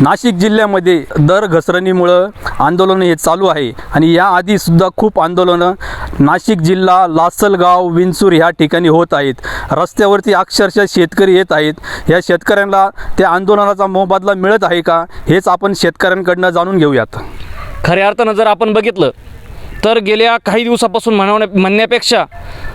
नाशिक जिल्ह्यामध्ये दर घसरणीमुळं आंदोलन हे चालू आहे आणि याआधीसुद्धा खूप आंदोलनं नाशिक जिल्हा लासलगाव विंचूर ह्या ठिकाणी होत आहेत. रस्त्यावरती अक्षरशः शेतकरी येत आहेत. या शेतकऱ्यांना त्या आंदोलनाचा मोबदला मिळत आहे का हेच आपण शेतकऱ्यांकडनं जाणून घेऊयात. खऱ्या अर्थानं जर आपण बघितलं तर गेल्या काही दिवसापासून म्हणवण्या म्हणण्यापेक्षा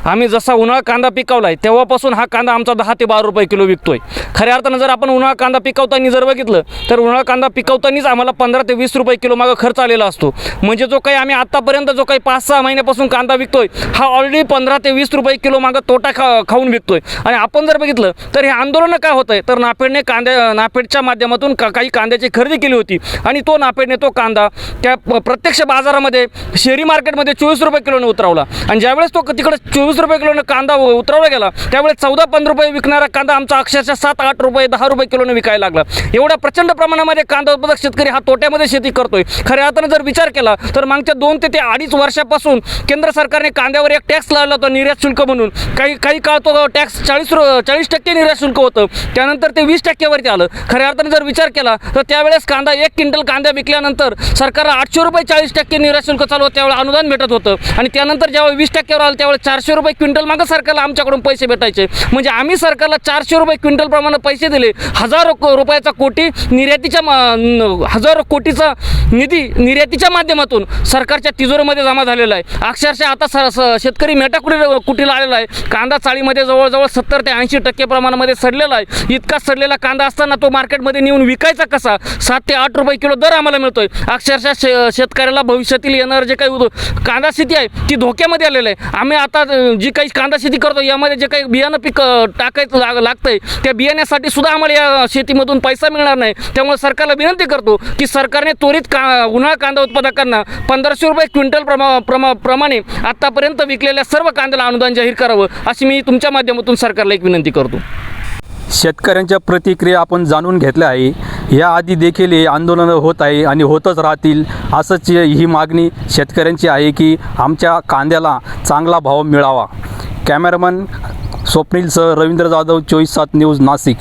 आम्ही जसा उन्हाळा कांदा पिकवला आहे तेव्हापासून हा कांदा आमचा दहा ते बारा रुपये किलो विकतो आहे खऱ्या अर्थानं जर आपण उन्हाळा कांदा पिकवताना जर बघितलं तर उन्हाळा कांदा पिकवतानाच आम्हाला पंधरा ते वीस रुपये किलो मागं खर्च आलेला असतो. म्हणजे जो काही आम्ही आत्तापर्यंत जो काही पाच सहा महिन्यापासून कांदा विकतोय हा ऑलरेडी पंधरा ते वीस रुपये किलो मागं तोटा खा खाऊन विकतोय. आणि आपण जर बघितलं तर हे आंदोलन काय होतं आहे तर नाफेडने कांद्या नाफेडच्या माध्यमातून का काही कांद्याची खरेदी केली होती. आणि तो नाफेडने तो कांदा त्या प्रत्यक्ष बाजारामध्ये शहरी मार्केटमध्ये चोवीस रुपये किलोने उतरवला. आणि ज्यावेळेस तो तिकडे चोवीस रुपये किलोने कांदा उतरवला गेला त्यावेळेस चौदा पंधरा रुपये विकणारा कांदा आमचा अक्षरशः सात आठ रुपये दहा रुपये किलोने विकायला लागला. एवढ्या प्रचंड प्रमाणामध्ये कांदा उत्पादक शेतकरी हा तोट्यामध्ये शेती करतोय. खऱ्या अर्थानं जर विचार केला तर मागच्या दोन ते ते अडीच वर्षापासून केंद्र सरकारने कांद्यावर एक टॅक्स लावला होता निर्यात शुल्क म्हणून. काही काही काळ तो टॅक्स चाळीस चाळीस टक्के निर्यात शुल्क होतं. त्यानंतर ते वीस टक्क्यावरती आलं. खऱ्या अर्थाने जर विचार केला तर त्यावेळेस कांदा एक क्विंटल कांदा विकल्यानंतर सरकारला आठशे रुपये चाळीस टक्के निर्यात शुल्क चालू होतं. त्यावेळेस अनुदान भेटत होतं. आणि त्यानंतर ज्यावेळी वीस टक्क्यावर आलं त्यावेळेस चारशे रुपये क्विंटल मागं सरकारला आमच्याकडून पैसे भेटायचे. म्हणजे आम्ही सरकारला चारशे रुपये क्विंटल प्रमाणे पैसे दिले. हजारो रुपयाचा कोटी निर्यातीच्या न- हजारो कोटीचा निधी निर्यातीच्या माध्यमातून सरकारच्या तिजोरीमध्ये जमा झालेला आहे. अक्षरशः आता स स- शेतकरी मेटाकुटी कुटीला आलेला आहे. कांदा चाळीमध्ये जवळजवळ सत्तर ते ऐंशी टक्के प्रमाणामध्ये सडलेला आहे. इतका सडलेला कांदा असताना तो मार्केटमध्ये नेऊन विकायचा कसा? सात ते आठ रुपये किलो दर आम्हाला मिळतोय. अक्षरशः शे शेतकऱ्याला भविष्यातील येणार जे काही कांदा शेती आहे ती धोक्यामध्ये आलेलं आहे. आम्ही आता जी काही कांदा शेती करतो यामध्ये जे काही बियाणं पीक टाकायचं लाग लागतंय त्या बियाण्यासाठी सुद्धा आम्हाला या शेतीमधून पैसा मिळणार नाही. त्यामुळे सरकारला विनंती करतो की सरकारने त्वरित का उन्हाळा कांदा उत्पादकांना पंधराशे रुपये क्विंटल प्रमा प्रमा प्रमाणे आत्तापर्यंत विकलेल्या सर्व कांद्याला अनुदान जाहीर करावं अशी मी तुमच्या माध्यमातून सरकारला एक विनंती करतो. शेतकऱ्यांच्या प्रतिक्रिया आपण जाणून घेतल्या आहे. याआधी देखील हे आंदोलनं होत आहे आणि होतच राहतील असंच ही मागणी शेतकऱ्यांची आहे की आमच्या कांद्याला चांगला भाव मिळावा. कॅमेरामन स्वप्नीलसह रवींद्र जाधव चोवीस सात न्यूज नाशिक.